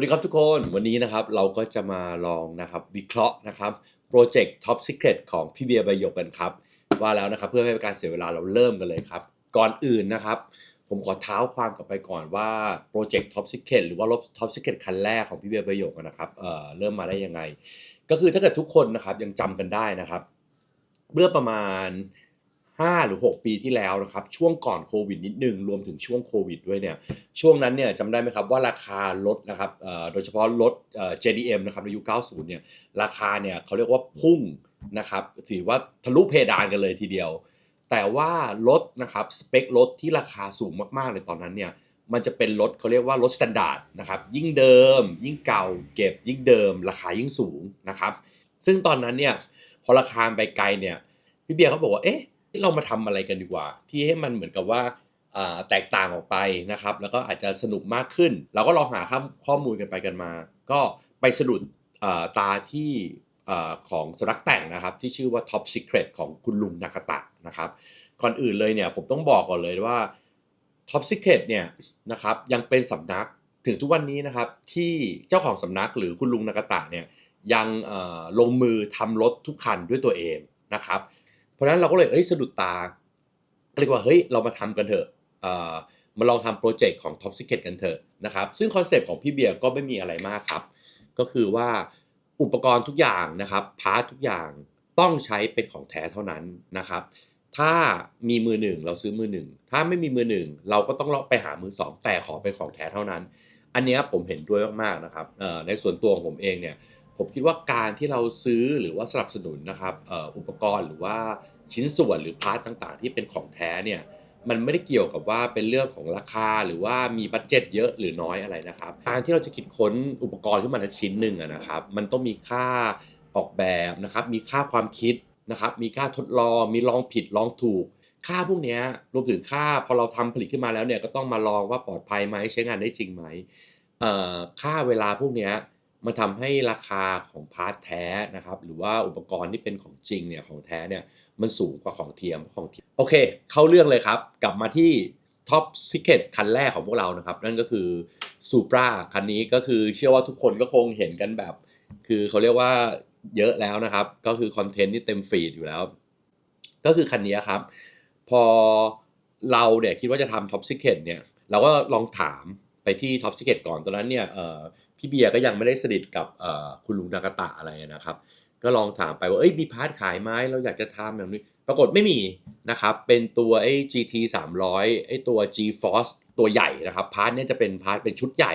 สวัสดีครับทุกคนวันนี้นะครับเราก็จะมาลองนะครับวิเคราะห์นะครับโปรเจกต์ Top Secret ของพี่เบียร์ใบหยกกันครับว่าแล้วนะครับเพื่อไม่ให้เป็นการเสียเวลาเราเริ่มกันเลยครับก่อนอื่นนะครับ ผมขอเท้าความกลับไปก่อนว่าโปรเจกต์ Top Secret หรือว่ารถ Top Secret คันแรกของพี่เบียร์ใบหยกนะครับเอ่อเริ่มมาได้ยังไง ก็คือถ้าเกิดทุกคนนะครับยังจำกันได้นะครับเมื่อประมาณ 5 หรือ 6 ปีที่แล้วนะครับช่วงก่อนโควิดนิดนึงรวมถึงช่วงโควิดด้วยเนี่ยช่วงนั้นเนี่ยจำได้ไหมครับว่าราคารถนะครับโดยเฉพาะรถเอ่อ JDM นะครับในยุค 90 เนี่ยราคาเนี่ยเขาเรียกว่าพุ่งนะครับถือว่าทะลุเพดานกันเลยทีเดียว แต่ว่ารถนะครับสเปครถที่ราคาสูงมากๆเลยตอนนั้นเนี่ยมันจะเป็นรถเขาเรียกว่ารถสแตนดาร์ดนะครับยิ่งเดิม ยิ่งเก่าเก็บยิ่งเดิม ราคายิ่งสูงนะครับซึ่งตอนนั้นเนี่ยพอราคาไปไกลเนี่ยพี่เบียร์เขาบอกว่าเอ๊ะ ที่เรามาทำอะไรกันดีกว่า ที่ให้มันเหมือนกับว่าแตกต่างออกไปนะครับ แล้วก็อาจจะสนุกมากขึ้น เราก็ลองหาข้อขอมูลกันไปกันมา ก็ไปสะดุดตาที่ของสำนักแต่งนะครับ ที่ชื่อว่า Top Secret ของคุณลุงนากาตะนะครับ ก่อนอื่นเลยเนี่ยผมต้องบอกก่อนเลยว่า Top Secret เนี่ยนะครับยังเป็นสำนักถึงทุกวันนี้นะครับที่เจ้าของสำนักหรือคุณลุงนากาตะเนี่ยยังลงมือทำรถทุกคันด้วยตัวเองนะครับ ราะฉะนั้นเราก็เลยเอ้ยสะดุดตาเรียกว่าเฮ้ยเรามาทำกันเถอะมาลองทำโปรเจกต์ของ Top Secret กันเถอะนะครับ ซึ่งคอนเซปต์ของพี่เบียร์ก็ไม่มีอะไรมากครับ ก็คือว่าอุปกรณ์ทุกอย่างนะครับพาร์ททุกอย่างต้องใช้เป็นของแท้เท่านั้นนะครับ ถ้ามีมือหนึ่งเราซื้อมือหนึ่งถ้าไม่มีมือหนึ่งเราก็ต้องเลาะไปหามือสองแต่ขอเป็นของแท้เท่านั้น อันนี้ผมเห็นด้วยมากๆนะครับในส่วนตัวของผมเองเนี่ยผมคิดว่าการที่เราซื้อหรือว่าสนับสนุนนะครับอุปกรณ์หรือว่า ชิ้นส่วนหรือพาร์ทต่างๆ ที่เป็นของแท้เนี่ยมันไม่ได้เกี่ยวกับว่าเป็นเรื่องของราคาหรือว่ามีบัตเจ็ตเยอะหรือน้อยอะไรนะครับการที่เราจะคิดค้นอุปกรณ์ขึ้นมาชิ้นหนึ่งนะครับ มันต้องมีค่าออกแบบนะครับ มีค่าความคิดนะครับ มีค่าทดลอง มีลองผิดลองถูก ค่าพวกนี้รวมถึงค่าพอเราทำผลิตขึ้นมาแล้วเนี่ยก็ต้องมาลองว่าปลอดภัยไหมใช้งานได้จริงไหมค่าเวลาพวกนี้ มันทำให้ราคาของพาร์ทแท้นะครับ หรือว่าอุปกรณ์ที่เป็นของจริงเนี่ยของแท้เนี่ยมันสูงกว่าของเทียมของเทียมโอเค เข้าเรื่องเลยครับ กลับมาที่ท็อปซิกเก็ตคันแรกของพวกเรานะครับ นั่นก็คือ Supra คันนี้ก็คือเชื่อว่าทุกคนก็คงเห็นกันแบบ คือเขาเรียกว่าเยอะแล้วนะครับ ก็คือคอนเทนต์ที่เต็มฟีดอยู่แล้ว ก็คือคันนี้ครับ พอเราเนี่ยคิดว่าจะทำท็อปซิกเก็ตเนี่ย เราก็ลองถามไปที่ท็อปซิกเก็ตก่อนตอนนั้นเนี่ย พี่เบียร์ก็ยังไม่ได้สนิทกับคุณลุงนากาตะอะไรนะครับ ก็ลองถามไปว่าเอ้ยมีพาร์ทขายไหมเราอยากจะทำแบบนี้ ปรากฏไม่มีนะครับ เป็นตัวไอ้ GT 300ไอ้ตัว G Force ตัวใหญ่นะครับพาร์ทเนี่ยจะเป็นพาร์ทเป็นชุดใหญ่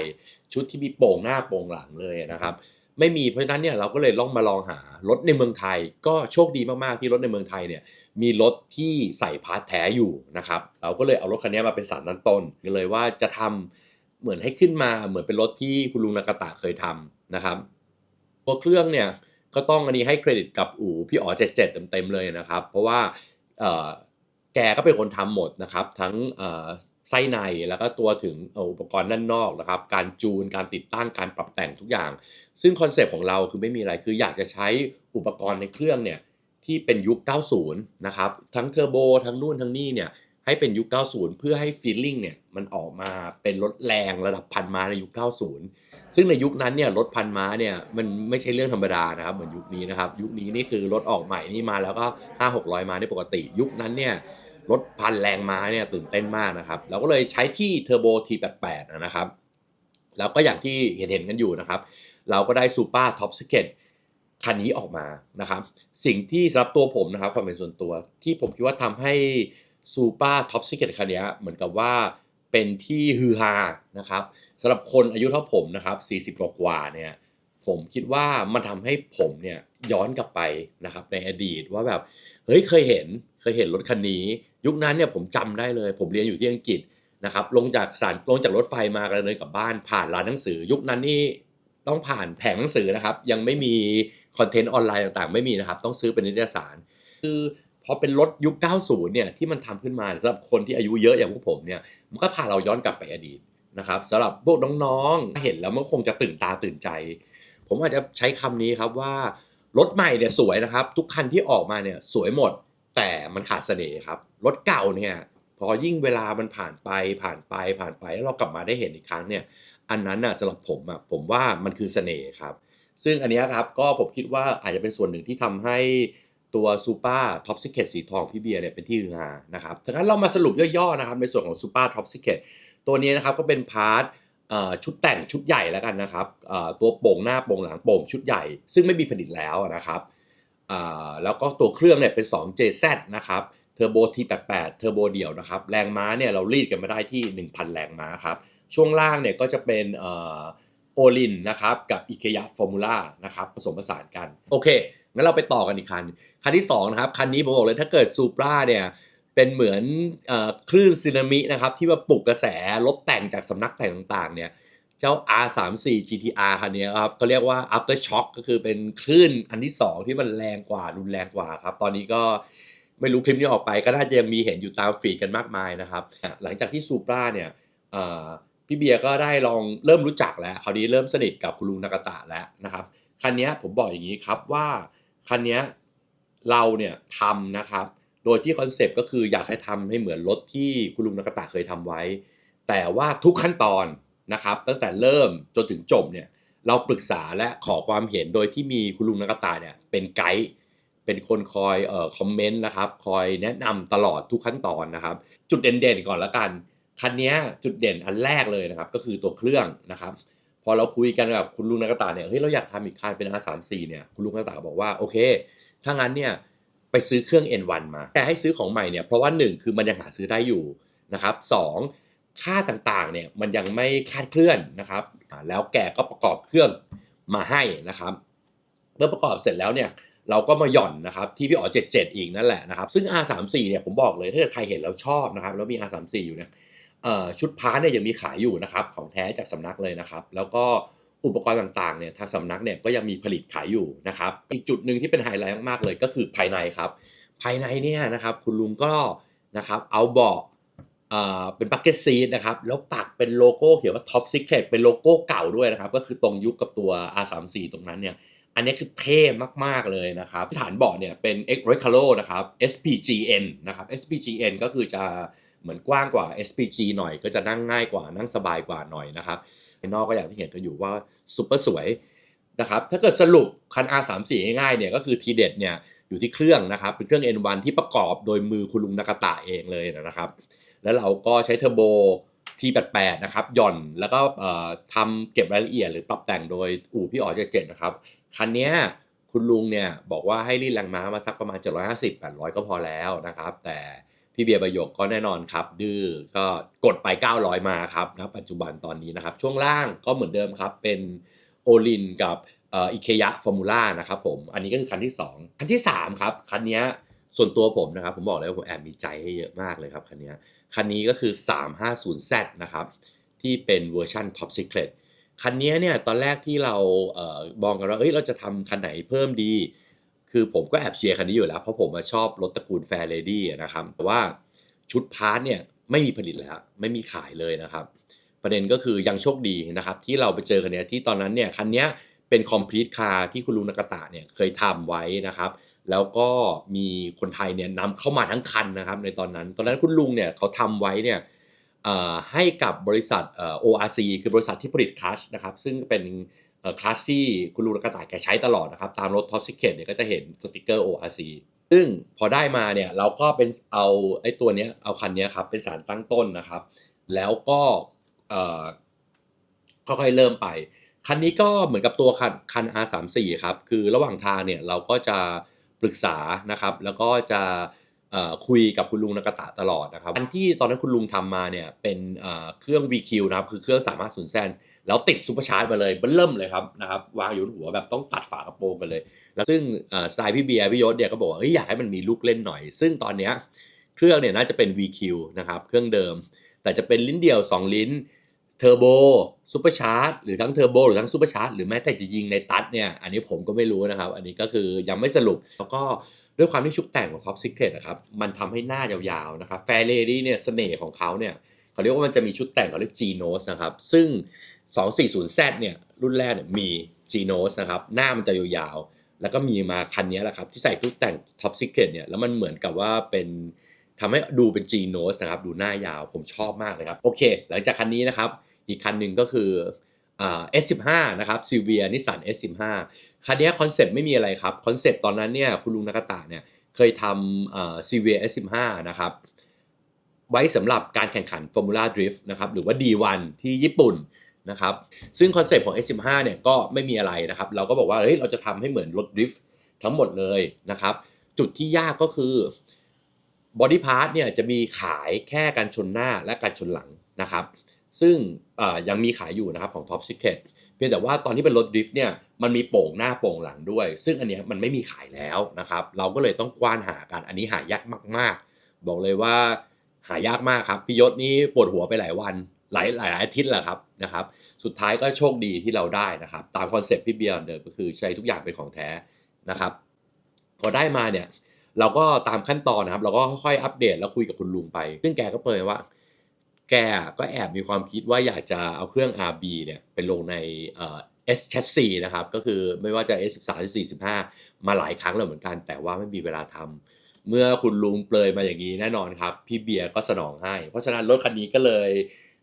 ชุดที่มีโป่งหน้าโป่งหลังเลยนะครับไม่มีเพราะฉะนั้นเนี่ยเราก็เลยลองมาลองหารถในเมืองไทย ก็โชคดีมากๆที่รถในเมืองไทยเนี่ยมีรถที่ใส่พาร์ทแท้อยู่นะครับเราก็เลยเอารถคันนี้มาเป็นสารตั้งต้นเลยว่าจะทำ เหมือนให้ขึ้นมาเหมือนเป็นรถที่คุณลุงนากาตะเคยทำนะครับ ตัวเครื่องเนี่ยก็ต้องอันนี้ให้เครดิตกับอู่พี่อ๋อ77เต็มๆเลยนะครับ เพราะว่าแกก็เป็นคนทำหมดนะครับ ทั้งไส้ในแล้วก็ตัวถึงอุปกรณ์ด้านนอกนะครับ การจูนการติดตั้งการปรับแต่งทุกอย่าง ซึ่งคอนเซปต์ของเราคือไม่มีอะไรคืออยากจะใช้อุปกรณ์ในเครื่องเนี่ยที่เป็นยุค 90 นะครับ ทั้งเทอร์โบทั้งนู่นทั้งนี่เนี่ย ให้เป็นยุค 90 เพื่อให้ฟีลลิ่งเนี่ยมันออกมาเป็นรถแรงระดับพันม้าในยุค 90 ซึ่งในยุคนั้นเนี่ยรถพันม้าเนี่ยมันไม่ใช่เรื่องธรรมดานะครับเหมือนยุคนี้นะครับยุคนี้นี่คือรถออกใหม่นี่มาแล้วก็ 5 600 ม้าได้ปกติ ยุคนั้นเนี่ยรถพันแรงม้าเนี่ยตื่นเต้นมากนะครับเราก็เลยใช้ที่เทอร์โบ T88 นะครับแล้วก็อย่างที่เห็นเห็นๆกันอยู่นะครับ เราก็ได้ซูเปอร์ท็อปสเก็ตคันนี้ออกมานะครับ สิ่งที่สำหรับตัวผมนะครับความเป็นส่วนตัว ที่ผมคิดว่าทำให้ ซูเปอร์ท็อปสเก็ตคันนี้เหมือนกับว่าเป็นที่ฮือฮานะครับสำหรับคนอายุเท่าผมนะครับ40กว่าเนี่ยผมคิดว่ามันทำให้ผมเนี่ยย้อนกลับไปนะครับในอดีตว่าแบบเฮ้ยเคยเห็นเคยเห็นรถคันนี้ ยุคนั้นเนี่ยผมจำได้เลย ผมเรียนอยู่ที่อังกฤษนะครับลงจากสานลงจากรถไฟมากันเลยกลับบ้านผ่านร้านหนังสือ ยุคนั้นนี่ต้องผ่านแผงหนังสือนะครับ ยังไม่มีคอนเทนต์ออนไลน์ต่างๆ ไม่มีนะครับ ต้องซื้อเป็นนิตยสาร คือ พอเป็นรถยุค 90 เนี่ยที่มันทำขึ้นมาสำหรับคนที่อายุเยอะอย่างพวกผมเนี่ยมันก็พาเราย้อนกลับไปอดีตนะครับสำหรับพวกน้องๆเห็นแล้วมันคงจะตื่นตาตื่นใจ ผมอาจจะใช้คำนี้ครับว่ารถใหม่เนี่ยสวยนะครับ ทุกคันที่ออกมาเนี่ยสวยหมด แต่มันขาดเสน่ห์ครับ รถเก่าเนี่ยพอยิ่งเวลามันผ่านไปผ่านไปผ่านไปแล้วเรากลับมาได้เห็นอีกครั้งเนี่ยอันนั้นน่ะสำหรับผมอะผมว่ามันคือเสน่ห์ครับ ซึ่งอันนี้ครับก็ผมคิดว่าอาจจะเป็นส่วนหนึ่งที่ทำให้ ตัวซูเปอร์ท็อปซิเคตสีทองพี่เบียร์เนี่ยเป็นที่ฮือฮานะครับดังนั้นเรามาสรุปย่อๆนะครับในส่วนของซูเปอร์ท็อปซิเคตตัวนี้นะครับก็เป็นพาร์ทชุดแต่งชุดใหญ่แล้วกันนะครับตัวโป่งหน้าโป่งหลังโป่งชุดใหญ่ ซึ่งไม่มีผลิตแล้วนะครับแล้วก็ตัวเครื่องเนี่ยเป็น 2JZ นะครับเทอร์โบ T88 เทอร์โบเดี่ยวนะครับแรงม้าเนี่ยเรารีดกันมาได้ที่ 1,000 แรงม้าครับช่วงล่างเนี่ยก็จะเป็นโอลินนะครับกับอิเคยะฟอร์มูล่านะครับผสมผสานกัน โอเค งั้นเราไปต่อกันอีกคัน คันที่2นะครับ คันนี้ผมบอกเลยถ้าเกิดซูปราเนี่ยเป็นเหมือนอคลื่นซีนามินะครับ ที่มาปลุกกระแสรถแต่งจากสำนักแต่งต่างๆ เนี่ย เจ้า R34 GTR คันนี้ครับเขาเรียกว่า after shock ก็คือเป็นคลื่นอันที่ 2 ที่มันแรงกว่ารุนแรงกว่าครับ ตอนนี้ก็ไม่รู้คลิปนี้ออกไปก็น่าจะยังมีเห็นอยู่ตามฟีดกันมากมายนะครับ หลังจากที่ซูปราเนี่ยพี่เบียร์ก็ได้ลองเริ่มรู้จักแล้ว คราวนี้เริ่มสนิทกับคุณลุงนากาตะแล้วนะครับ คันนี้ผมบอกอย่างนี้ครับว่า คันนี้เราเนี่ยทำนะครับ โดยที่คอนเซปต์ก็คืออยากให้ทำให้เหมือนรถที่คุณลุงนากตะเคยทำไว้ แต่ว่าทุกขั้นตอนนะครับ ตั้งแต่เริ่มจนถึงจบเนี่ยเราปรึกษาและขอความเห็นโดยที่มีคุณลุงนากตะเนี่ยเป็นไกด์เป็นคนคอยเอ่อคอมเมนต์นะครับ คอยแนะนำตลอดทุกขั้นตอนนะครับ จุดเด่นๆก่อนละกัน คันนี้จุดเด่นอันแรกเลยนะครับ ก็คือตัวเครื่องนะครับ พอเราคุยกันกับคุณลุงนากาตาเนี่ยเฮ้ยเราอยากทำอีกคันเป็น R34 เนี่ยคุณลุงนากาตาบอกว่าโอเค ถ้างั้นเนี่ยไปซื้อเครื่อง N1 มา แต่ให้ซื้อของใหม่เนี่ยเพราะว่า 1 คือมันยังหาซื้อได้อยู่นะครับสองค่าต่างๆเนี่ยมันยังไม่คาดเคลื่อนนะครับ แล้วแกก็ประกอบเครื่องมาให้นะครับเมื่อประกอบเสร็จแล้วเนี่ยเราก็มาหย่อนนะครับที่พี่อ๋อ77 อีกนั่นแหละนะครับซึ่ง R34 เนี่ยผมบอกเลยถ้าเกิดใครเห็นแล้วชอบนะครับแล้วมี R34 อยู่เนี่ย ชุดพาร์ทเนี่ยยังมีขายอยู่นะครับของแท้จากสำนักเลยนะครับ แล้วก็อุปกรณ์ต่างๆเนี่ยทางสำนักเนี่ยก็ยังมีผลิตขายอยู่นะครับ อีกจุดหนึ่งที่เป็นไฮไลท์มากๆเลยก็คือภายในครับ ภายในเนี่ยนะครับคุณลุงก็นะครับเอาเบาะเป็นบักเก็ตซีทนะครับแล้วปักเป็นโลโก้เขียนว่า Top Secret เป็นโลโก้เก่าด้วยนะครับ ก็คือตรงยุคกับตัว R34 ตรงนั้นเนี่ยอันนี้คือเท่มาก ๆ เลยนะครับ ฐานเบาะเนี่ยเป็น X Recaro นะครับ SPGN นะครับ SPGN ก็คือจะ เหมือนกว้างกว่า SPG หน่อยก็จะนั่งง่ายกว่านั่งสบายกว่าหน่อยนะครับนอกก็อย่างที่เห็นกันอยู่ว่าซุปเปอร์สวยนะครับถ้าเกิดสรุปคัน R34 ง่ายๆเนี่ยก็คือทีเด็ดเนี่ยอยู่ที่เครื่องนะครับเป็นเครื่อง N1 ที่ประกอบโดยมือคุณลุงนากาตะเองเลยนะครับ แล้วเราก็ใช้เทอร์โบ T88 นะครับหย่อนแล้วก็ทำเก็บรายละเอียดหรือปรับแต่งโดยอู่พี่อ๋อเจ็ดนะครับคันนี้คุณลุงเนี่ยบอกว่าให้รีดแรงม้ามาสักประมาณ 750 800 ก็พอแล้วนะครับ แต่ พี่เบียร์ประโยคก็แน่นอนครับ ดื้อก็กดไป 900 มาครับนะปัจจุบันตอนนี้นะครับ ช่วงล่างก็เหมือนเดิมครับ เป็นโอลินกับอิเคยะฟอร์มูล่านะครับผม อันนี้ก็คือคันที่ 2 คันที่ 3 ครับ คันนี้ส่วนตัวผมนะครับ ผมบอกเลยว่าผมแอบมีใจให้เยอะมากเลยครับ คันนี้คันนี้ก็คือ 350Z นะครับ ที่เป็นเวอร์ชัน Top Secret คันนี้เนี่ยตอนแรกที่เราเออมองกันว่าเอ้ยเราจะทำคันไหนเพิ่มดี คือผมก็แอบเชียร์คันนี้อยู่แล้ว เพราะผมชอบรถตระกูลแฟร์เลดี้นะครับแต่ว่าชุดพาร์ทเนี่ยไม่มีผลิตแล้ว ไม่มีขายเลยนะครับ ประเด็นก็คือยังโชคดีนะครับที่เราไปเจอคันนี้ที่ตอนนั้นเนี่ยคันนี้เป็นคอมพลีทคาร์ที่คุณลุงนากตะเนี่ยเคยทำไว้นะครับ แล้วก็มีคนไทยเนี่ยนำเข้ามาทั้งคันนะครับ ในตอนนั้น ตอนนั้นคุณลุงเนี่ยเขาทำไว้เนี่ยให้กับบริษัทเอ่อ ORC คือบริษัทที่ผลิตคัชนะครับซึ่งเป็น คลัชที่คุณลุงกระต่ายแกใช้ตลอดนะครับ ตามรถ Top Secret เนี่ยก็จะเห็นสติกเกอร์ ORC ซึ่งพอได้มาเนี่ยเราก็เป็นเอาไอ้ตัวเนี้ยเอาคันเนี้ยครับเป็นสารตั้งต้นนะครับ แล้วก็เออค่อยๆเริ่มไป คันนี้ก็เหมือนกับตัวคันคัน R34 ครับคือระหว่างทางเนี่ยเราก็จะปรึกษานะครับ แล้วก็จะคุยกับคุณลุงนากาตะตลอดนะครับอันที่ตอนนั้นคุณลุงทำมาเนี่ยเป็นเครื่อง VQ นะครับคือเครื่องสามารถศูนแซน แล้วติดซูเปอร์ชาร์จมาเลยเบิ้ลเริ่มเลยครับนะครับวางอยู่บนหัวแบบต้องตัดฝากระโปรงกันเลย แล้วซึ่งสไตล์พี่เบียร์พี่ยศเนี่ยก็บอกว่าอยากให้มันมีลูกเล่นหน่อย ซึ่งตอนเนี้ยเครื่องเนี่ยน่าจะเป็น VQ นะครับเครื่องเดิม แต่จะเป็นลิ้นเดียว 2 ลิ้นเทอร์โบซูเปอร์ชาร์จหรือทั้งเทอร์โบหรือทั้งซูเปอร์ชาร์จหรือแม้แต่จะยิงในตัดเนี่ยอันนี้ผมก็ไม่รู้นะครับ อันนี้ก็คือยังไม่สรุปแล้วก็ด้วยความที่ชุดแต่งของ Top Secret นะครับมันทำให้หน้ายาวๆนะครับ Fair Lady เนี่ยเสน่ห์ของเขาเนี่ยเขาเรียกว่ามันจะมีชุดแต่งเขาเรียก G Nose นะครับซึ่ง 240Z เนี่ยรุ่นแรกเนี่ยมี G Nose นะครับหน้ามันจะยาวๆ แล้วก็มีมาคันนี้แหละครับที่ใส่ชุดแต่ง Top Secret เนี่ยแล้วมันเหมือนกับว่าเป็นทำให้ดูเป็น G Nose นะครับดูหน้ายาวผมชอบมากเลยครับ โอเค หลังจากคันนี้นะครับ อีกคันหนึ่งก็คืออ่า S15 นะครับซีเวียนิสสัน S15 คันนี้คอนเซปต์ไม่มีอะไรครับคอนเซปต์ตอนนั้นเนี่ยคุณลุงนากาตะเนี่ยเคยทำซีเวีย S15 นะครับไว้สำหรับการแข่งขัน Formula Drift นะครับหรือว่า D1 ที่ญี่ปุ่น นะครับซึ่งคอนเซปต์ของ S15 เนี่ยก็ไม่มีอะไรนะครับ เราก็บอกว่าเฮ้ยเราจะทำให้เหมือนรถดริฟต์ทั้งหมดเลยนะครับ จุดที่ยากก็คือบอดี้พาร์ทเนี่ยจะมีขายแค่การชนหน้าและการชนหลังนะครับ ซึ่งยังมีขายอยู่นะครับของ Top Secret เพียงแต่ว่าตอนที่เป็นรถดริฟต์เนี่ยมันมีโป่งหน้าโป่งหลังด้วย ซึ่งอันนี้มันไม่มีขายแล้วนะครับ เราก็เลยต้องกว้านหากันอันนี้หายากมาก ๆ บอกเลยว่าหายากมากครับพี่ยศนี่ปวดหัวไปหลายวัน หลายหลายอาทิตย์แหละครับนะครับ สุดท้ายก็โชคดีที่เราได้นะครับ ตามคอนเซ็ปต์พี่เบียร์เหมือนเดิมก็คือใช้ทุกอย่างเป็นของแท้นะครับ พอได้มาเนี่ยเราก็ตามขั้นตอนนะครับ เราก็ค่อยๆอัปเดตแล้วคุยกับคุณลุงไป ซึ่งแกก็เปิดว่า แกก็แอบมีความคิดว่าอยากจะเอาเครื่อง RB เนี่ยไปลงในเอ่อ S chassis นะครับ ก็คือไม่ว่าจะ S 13 14 15 มาหลายครั้งแล้วเหมือนกัน แต่ว่าไม่มีเวลาทำเมื่อคุณลุงเปลยมาอย่างนี้แน่นอนครับ พี่เบียร์ก็สนองให้ เพราะฉะนั้นรถคันนี้ก็เลย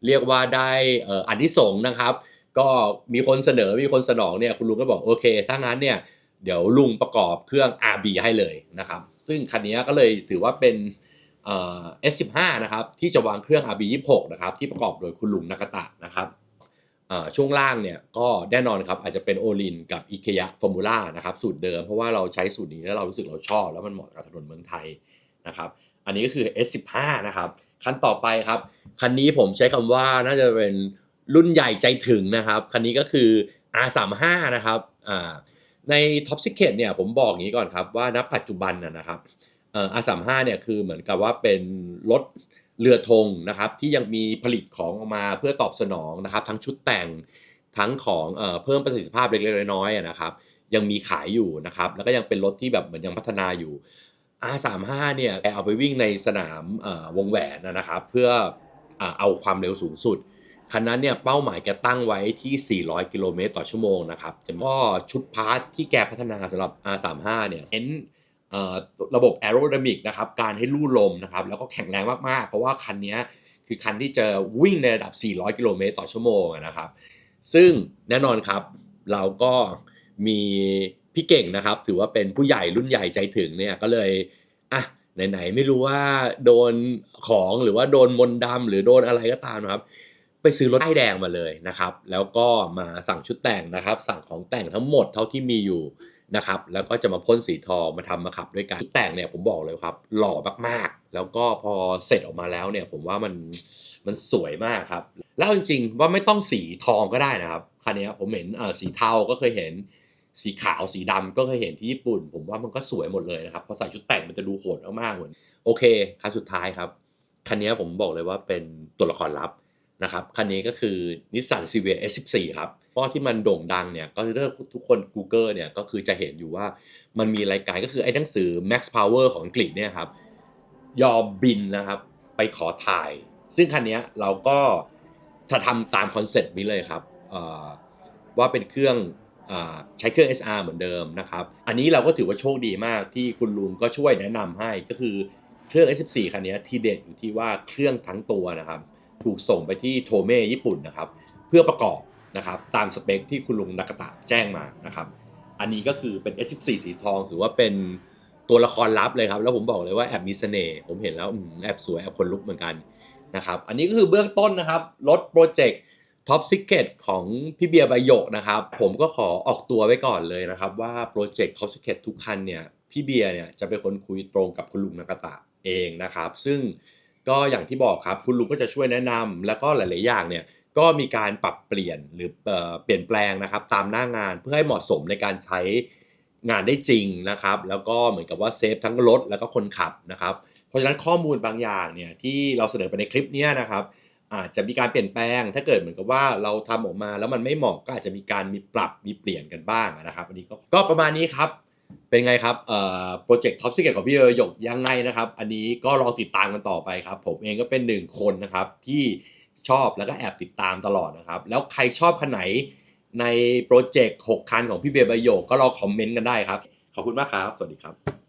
เรียกว่าได้อ,อันที่สงนะครับ ก็มีคนเสนอมีคนสนองเนี่ยคุณลุงก็บอกโอเค ถ้างั้นเนี่ยเดี๋ยวลุงประกอบเครื่อง RB ให้เลยนะครับ ซึ่งคันนี้ก็เลยถือว่าเป็นเอ่อ S15 นะครับที่จะวางเครื่อง RB 26นะครับที่ประกอบโดยคุณลุงนากาตะนะครับช่วงล่างเนี่ยก็แน่นอนครับอาจจะเป็นโอลินกับอิเคยะฟอร์มูล่านะครับสูตรเดิมเพราะว่าเราใช้สูตรนี้แล้วเรารู้สึกเราชอบ แล้วมันเหมาะกับถนนเมืองไทยนะครับอันนี้ก็คือ S15 นะครับ คันต่อไปครับ คันนี้ผมใช้คำว่าน่าจะเป็นรุ่นใหญ่ใจถึงนะครับ คันนี้ก็คือ R35 นะครับอ่าใน Top Secret เนี่ยผมบอกอย่างนี้ก่อนครับว่าณปัจจุบันนะครับเอ่อ R35 เนี่ยคือเหมือนกับว่าเป็นรถเรือธงนะครับที่ยังมีผลิตของออกมาเพื่อตอบสนองนะครับทั้งชุดแต่งทั้งของเอ่อเพิ่มประสิทธิภาพเล็กๆน้อยๆนะครับยังมีขายอยู่นะครับแล้วก็ยังเป็นรถที่แบบเหมือนยังพัฒนาอยู่ R35 เนี่ยแกเอาไปวิ่งในสนามวงแหวนนะครับ เพื่อเอาความเร็วสูงสุดคันนั้นเนี่ยเป้าหมายแกตั้งไว้ที่ 400 กิโลเมตรต่อชั่วโมงนะครับแต่ก็ชุดพาร์ทที่แกพัฒนาสำหรับ R35 เนี่ยเน้นระบบ aerodynamic นะครับ การให้ลู่ลมนะครับ แล้วก็แข็งแรงมากๆ เพราะว่าคันนี้คือคันที่จะวิ่งในระดับ 400 กิโลเมตรต่อชั่วโมงนะครับ ซึ่งแน่นอนครับเราก็มี พี่เก่งนะครับ ถือว่าเป็นผู้ใหญ่รุ่นใหญ่ใจถึงเนี่ยก็เลยอะไหนๆไม่รู้ว่าโดนของหรือว่าโดนมนต์ดำหรือโดนอะไรก็ตามนะครับ ไปซื้อรถป้แดงมาเลยนะครับ แล้วก็มาสั่งชุดแต่งนะครับ สั่งของแต่งทั้งหมดเท่าที่มีอยู่นะครับ แล้วก็จะมาพ่นสีทองมาทำมาขับด้วยกันชุดแต่งเนี่ยผมบอกเลยครับ หล่อมากๆ แล้วก็พอเสร็จออกมาแล้วเนี่ย ผมว่ามันมันสวยมากครับ แล้วจริงๆว่าไม่ต้องสีทองก็ได้นะครับคันนี้ผมเห็นสีเทาก็เคยเห็น สีขาวสีดำก็เคยเห็นที่ญี่ปุ่น ผมว่ามันก็สวยหมดเลยนะครับพอใส่ชุดแต่งมันจะดูโหดมากๆเหมือนโอเคคันสุดท้ายครับคันนี้ผมบอกเลยว่าเป็นตัวละครลับนะครับคันนี้ก็คือนิสสัน CVS S14 ครับเพราะที่มันโด่งดังเนี่ยก็คือถ้าทุกคน Google เนี่ยก็คือจะเห็นอยู่ว่ามันมีรายการก็คือไอ้หนังสือ Max Power ของอังกฤษเนี่ยครับยอมบินนะครับไปขอถ่าย ซึ่งคันนี้เราก็ถ้าทำตามคอนเซ็ปต์นี้เลยครับว่าเป็นเครื่อง ใช้เครื่อง SR เหมือนเดิมนะครับ อันนี้เราก็ถือว่าโชคดีมากที่คุณลุงก็ช่วยแนะนำให้ก็คือเครื่อง S14 คันนี้ที่เด็ดอยู่ที่ว่าเครื่องทั้งตัวนะครับ ถูกส่งไปที่โทเม่ญี่ปุ่นนะครับ เพื่อประกอบนะครับตามสเปคที่คุณลุงนักกะตะแจ้งมานะครับ อันนี้ก็คือเป็น S14 สีทองถือว่าเป็นตัวละครลับเลยครับ แล้วผมบอกเลยว่าแอบมีเสน่ห์ผมเห็นแล้วแอบสวยแอบคนลุกเหมือนกันนะครับ อันนี้ก็คือเบื้องต้นนะครับรถโปรเจกต์ Top Secret ของพี่เบียร์ใบหยกนะครับ ผมก็ขอออกตัวไว้ก่อนเลยนะครับ ว่าโปรเจกต์ Top Secret ทุกคันเนี่ยพี่เบียร์เนี่ยจะเป็นคนคุยตรงกับคุณลุงนักกะตะเองนะครับ ซึ่งก็อย่างที่บอกครับคุณลุงก็จะช่วยแนะนำแล้วก็หลาย ๆ อย่างเนี่ยก็มีการปรับเปลี่ยนหรือเอ่อเปลี่ยนแปลงนะครับ ตามหน้างานเพื่อให้เหมาะสมในการใช้งานได้จริงนะครับ แล้วก็เหมือนกับว่าเซฟทั้งรถแล้วก็คนขับนะครับ เพราะฉะนั้นข้อมูลบางอย่างเนี่ยที่เราเสนอไปในคลิปเนี้ยนะครับ อาจจะมีการเปลี่ยนแปลง ถ้าเกิดเหมือนกับว่าเราทำออกมา แล้วมันไม่เหมาะก็อาจจะมีการมีปรับมีเปลี่ยนกันบ้างนะครับอันนี้ก็ก็ประมาณนี้ครับเป็นไงครับเอ่อโปรเจกต์ท็อปซิเกตของพี่เอหยกยังไงนะครับ อันนี้ก็รอติดตามกันต่อไปครับ ผมเองก็เป็นหนึ่งคนนะครับที่ชอบแล้วก็แอบติดตามตลอดนะครับ แล้วใครชอบคันไหนในโปรเจกต์6คันของพี่เบียร์ใบโยกก็รอคอมเมนต์กันได้ครับ ขอบคุณมากครับ สวัสดีครับ